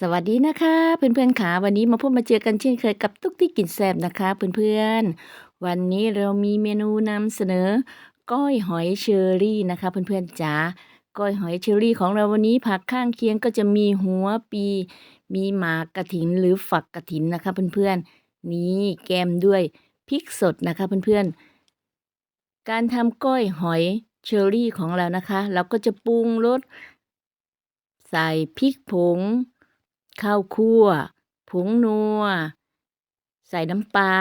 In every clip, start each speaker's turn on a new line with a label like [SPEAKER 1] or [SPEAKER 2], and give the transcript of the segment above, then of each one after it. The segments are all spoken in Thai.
[SPEAKER 1] สวัสดีนะคะเพื่อนๆขาวันนี้มาพบมาเจอกันเช่นเคยกับตุ๊กติ๊กกินแซบนะคะเพื่อนๆ วันนี้เรามีเมนูนำเสนอ ก้อยหอยเชอรี่นะคะเพื่อนๆจ๋าก้อยหอยเชอรี่ของเราวันนี้ผักข้างเคียงก็จะมีหัวปี มีหมากกระถินหรือฝักกระถินนะคะเพื่อนๆนี่แกมด้วยพริกสดนะคะเพื่อนๆการทำก้อยหอยเชอรี่ของเรานะคะ เราก็จะปรุงรสใส่พริกผง ข้าวคั่ว ผงนัว ใส่น้ำปลา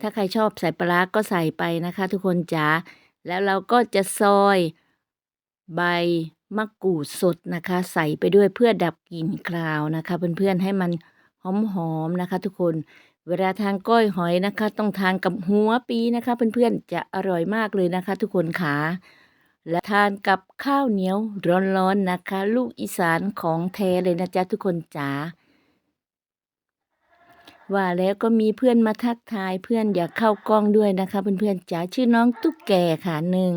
[SPEAKER 1] ถ้าใครชอบใส่ปลาก็ใส่ไปนะคะ ทุกคนจ๋า แล้วเราก็จะซอยใบมะกรูดสดนะคะ ใส่ไปด้วยเพื่อดับกลิ่นคราวนะคะ เพื่อนๆให้มันหอมๆนะคะ ทุกคน เวลาทานก้อยหอยนะคะ ต้องทานกับหัวปีนะคะ เพื่อนๆจะอร่อยมากเลยนะคะ ทุกคนขา และทานกับข้าวเหนียวร้อนๆนะคะ ลูกอีสานของแท้เลยนะจ๊ะทุกคนจ๋าว่าแล้วก็มีเพื่อนมาทักทายเพื่อนอยากเข้ากล้องด้วยนะคะ เพื่อนๆจ๋าชื่อน้องตุ๊กแกค่ะหนึ่ง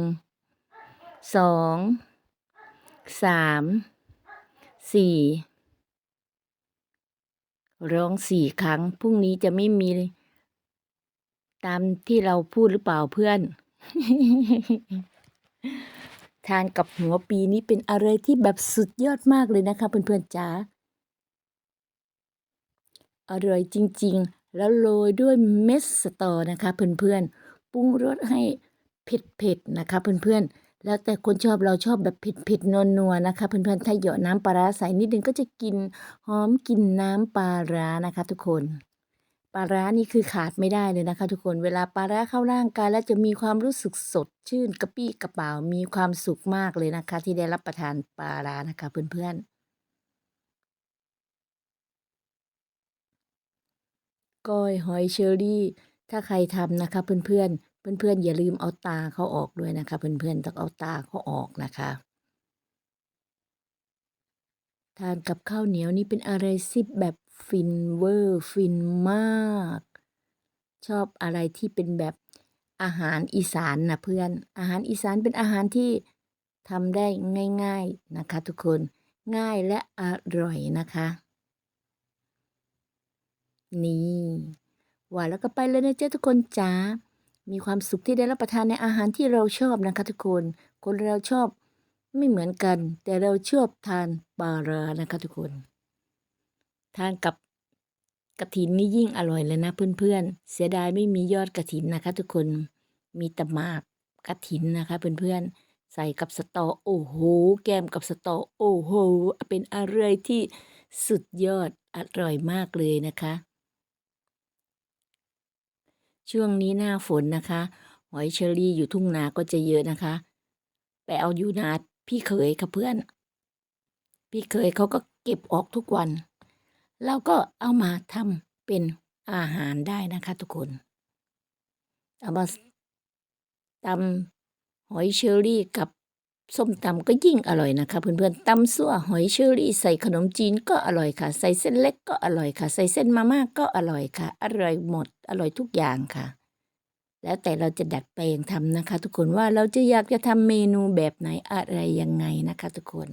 [SPEAKER 1] สองสามสี่ร้องสี่ครั้งพรุ่งนี้จะไม่มี ตามที่เราพูดหรือเปล่าเพื่อน ทานกับหัวปีนี้เป็นอะไรที่แบบสุดยอดมากเลยนะคะเพื่อนๆจ๋าอร่อยจริงๆ แล้วโรยด้วยเม็ดสตอนะคะเพื่อนๆปรุงรสให้เผ็ดๆนะคะเพื่อนๆแล้วแต่คนชอบเราชอบแบบเผ็ดๆนัวๆนะคะเพื่อนๆถ้าเหยาะน้ำปลาร้าใส่นิดนึงก็จะกินหอมกลิ่นน้ำปลาร้านะคะทุกคน ปลาร้านี่คือขาดไม่ได้เลยนะคะ ทุกคนเวลาปลาร้าเข้าร่างกายแล้วจะมีความรู้สึกสดชื่นกระปี้กระเป๋ามีความสุขมากเลยนะคะ ที่ได้รับประทานปลาร้านะคะเพื่อนๆก้อยหอยเชอรี่ ถ้าใครทำนะคะ เพื่อนๆเพื่อนๆอย่าลืมเอาตาเขาออกด้วยนะคะ เพื่อนๆต้องเอาตาเขาออกนะคะทานกับข้าวเหนียวนี่เป็นอะไรซิบแบบ ฟินเวอร์ ฟินมาก ชอบอะไรที่เป็นแบบอาหารอีสานนะเพื่อน อาหารอีสานเป็นอาหารที่ทำได้ง่ายๆนะคะ ทุกคนง่ายและอร่อยนะคะ นี่ว่าแล้วก็ไปเลยนะเจ้าทุกคนจ๋ามีความสุขที่ได้รับประทานในอาหารที่เราชอบนะคะ ทุกคน คนเราชอบไม่เหมือนกัน แต่เราชอบทานปลาร้านะคะ ทุกคน ทานกับกระถินนี่ยิ่งอร่อยเลยนะเพื่อนๆ เสียดายไม่มียอดกระถินนะคะ ทุกคน มีแต่มากกระถินนะคะเพื่อนๆ ใส่กับสตอโอ้โห แกมกับสตอโอ้โห เป็นอะไรที่สุดยอดอร่อยมากเลยนะคะ ช่วงนี้หน้าฝนนะคะ หอยเชอรี่อยู่ทุ่งนาก็จะเยอะนะคะ ไปเอาอยู่นาพี่เขยค่ะเพื่อน พี่เขยเขาก็เก็บออกทุกวัน แล้วก็เอามาทำเป็นอาหารได้นะคะทุกคน เอามาตำหอยเชอรี่กับส้มตำก็ยิ่งอร่อยนะคะ เพื่อนๆตำซั่วหอยเชอรี่ใส่ขนมจีนก็อร่อยค่ะ ใส่เส้นเล็กก็อร่อยค่ะ ใส่เส้นมาม่าก็อร่อยค่ะ อร่อยหมด อร่อยทุกอย่างค่ะ แล้วแต่เราจะดัดแปลงทำนะคะ ทุกคนว่าเราจะอยากจะทำเมนูแบบไหนอะไรยังไงนะคะ ทุกคน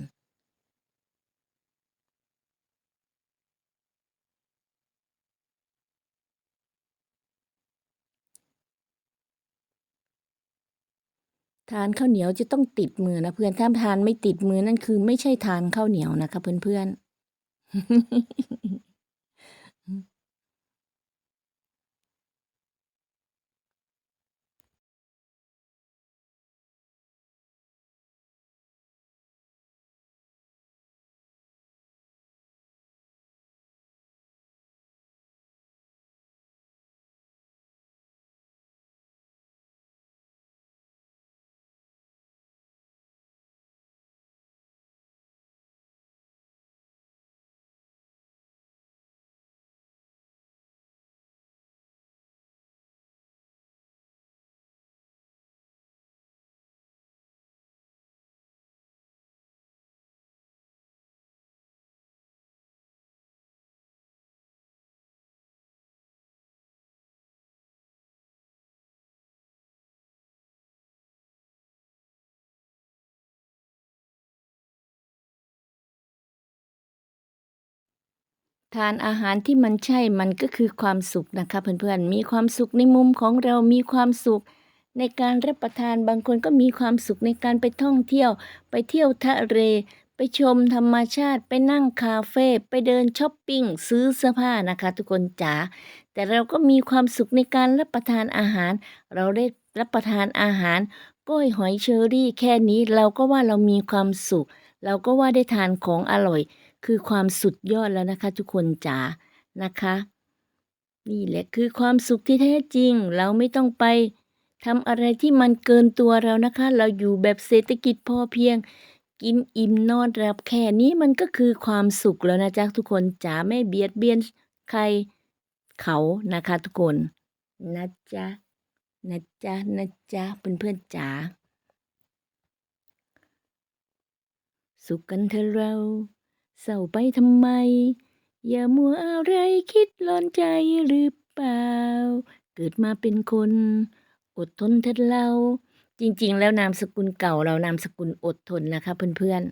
[SPEAKER 1] ทานข้าวเหนียวจะต้องติดมือนะเพื่อนถ้าทานไม่ติดมือนั่นคือไม่ใช่ทานข้าวเหนียวนะคะเพื่อนๆ ทานอาหารที่มันใช่มันก็คือความสุขนะคะเพื่อนๆ มีความสุขในมุมของเรามีความสุข ในการรับประทานบางคนก็มีความสุขในการไปท่องเที่ยว ไปเที่ยวทะเลไปชมธรรมชาติ ไปนั่งคาเฟ่ไปเดินช้อปปิ้งซื้อเสื้อผ้านะคะ ทุกคนจ๋าแต่เราก็มีความสุขในการรับประทานอาหาร เราได้รับประทานอาหารก้อยหอยเชอรี่แค่นี้เราก็ว่าเรามีความสุข เราก็ว่าได้ทานของอร่อย คือความสุดยอดแล้วนะคะ ทุกคนจ๋านะคะ นี่แหละคือความสุขที่แท้จริง เราไม่ต้องไปทำอะไรที่มันเกินตัวเรานะคะ เราอยู่แบบเศรษฐกิจพอเพียง กินอิ่มนอนหลับแค่นี้มันก็คือความสุขแล้วนะจ๊ะทุกคนจ๋าไม่เบียดเบียนใครเขานะคะทุกคนนะจ๊ะนะจ๊ะนะจ๊ะเพื่อนๆจ๋าสุขกันเถอะเรา เศร้าไปทำไม อย่ามัวอะไรคิดร้อนใจหรือเปล่า เกิดมาเป็นคน อดทนเถิดเรา จริง ๆ แล้วนามสกุลเก่าเรานามสกุลอดทนนะคะเพื่อน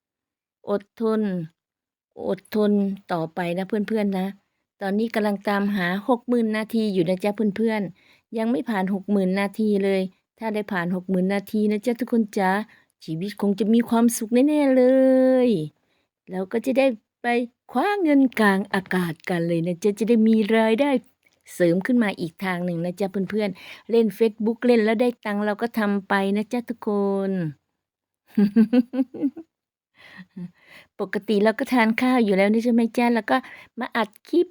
[SPEAKER 1] ๆ อดทน อดทนต่อไปนะเพื่อนๆนะ ตอนนี้กำลังตามหาหกหมื่นนาทีอยู่นะจ๊ะเพื่อนๆ ยังไม่ผ่านหกหมื่นนาทีเลย ถ้าได้ผ่านหกหมื่นนาทีนะจ๊ะทุกคนจ๊ะชีวิตคงจะมีความสุขแน่ๆเลย เราก็จะได้ไปคว้าเงินกลางอากาศกันเลยนะจ๊ะจะได้มีรายได้เสริมขึ้นมาอีกทางหนึ่งนะจ๊ะเพื่อนๆ เล่น Facebook เล่นแล้วได้ตังเราก็ทำไปนะจ๊ะทุกคน ปกติเราก็ทานข้าวอยู่แล้วนี่ใช่ไหมจ๊ะแล้วก็มาอัดคลิป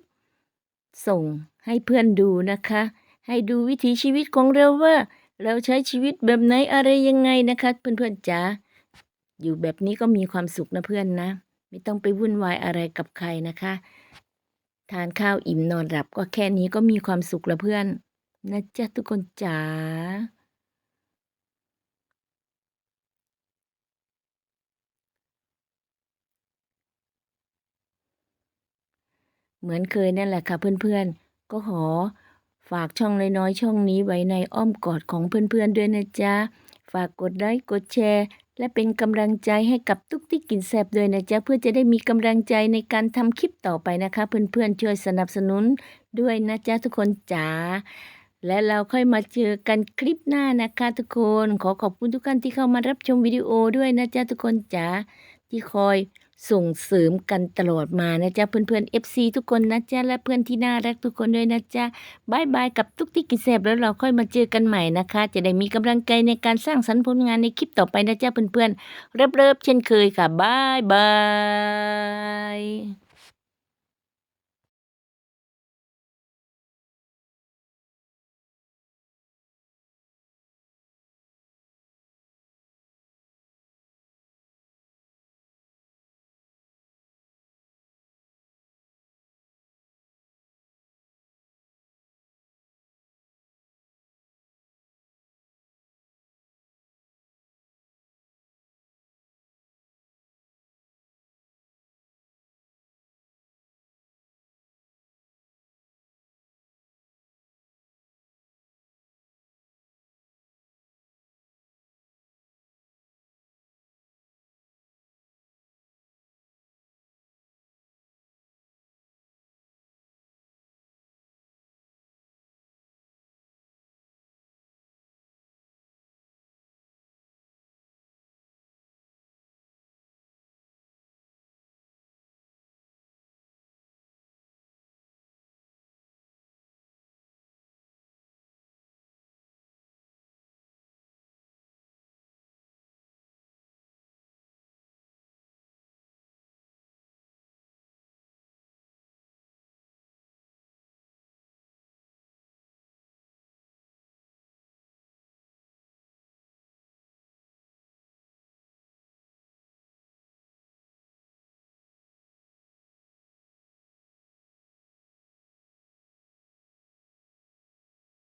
[SPEAKER 1] ส่งให้เพื่อนดูนะคะ ให้ดูวิถีชีวิตของเราว่า เราใช้ชีวิตแบบไหนอะไรยังไงนะคะ เพื่อนๆจ๋าอยู่แบบนี้ก็มีความสุขนะเพื่อนนะ ไม่ต้องไปวุ่นวายอะไรกับใครนะคะ ทานข้าวอิ่มนอนหลับก็แค่นี้ก็มีความสุขล้วเพื่อนนะจ๊ะทุกคนจ๋าเหมือนเคยนั่นแหละค่ะเพื่อนๆ ก็ขอฝากช่องน้อยๆช่องนี้ไว้ในอ้อมกอดของเพื่อนๆด้วยนะจ๊ะ ฝากกดไลค์กดแชร์ และเป็นกำลังใจให้กับตุ๊กติ๊กกินแซบด้วยนะจ๊ะเพื่อจะได้มีกำลังใจในการทำคลิปต่อไปนะคะ เพื่อนๆช่วยสนับสนุนด้วยนะจ๊ะทุกคนจ๋าและเราค่อยมาเจอกันคลิปหน้านะคะทุกคน ขอขอบคุณทุกท่านที่เข้ามารับชมวิดีโอด้วยนะจ๊ะทุกคนจ๋าที่คอย ส่งเสริมกันตลอดมานะจ๊ะเพื่อนๆ FC ทุกคนนะจ๊ะและเพื่อนที่น่ารักทุกคนด้วยนะจ๊ะบายบายกับทุกที่กินแสบแล้วเราค่อยมาเจอกันใหม่นะคะ จะได้มีกำลังใจในการสร้างสรรค์ผลงานในคลิปต่อไปนะจ๊ะเพื่อนๆเริบๆเช่นเคยค่ะบายบาย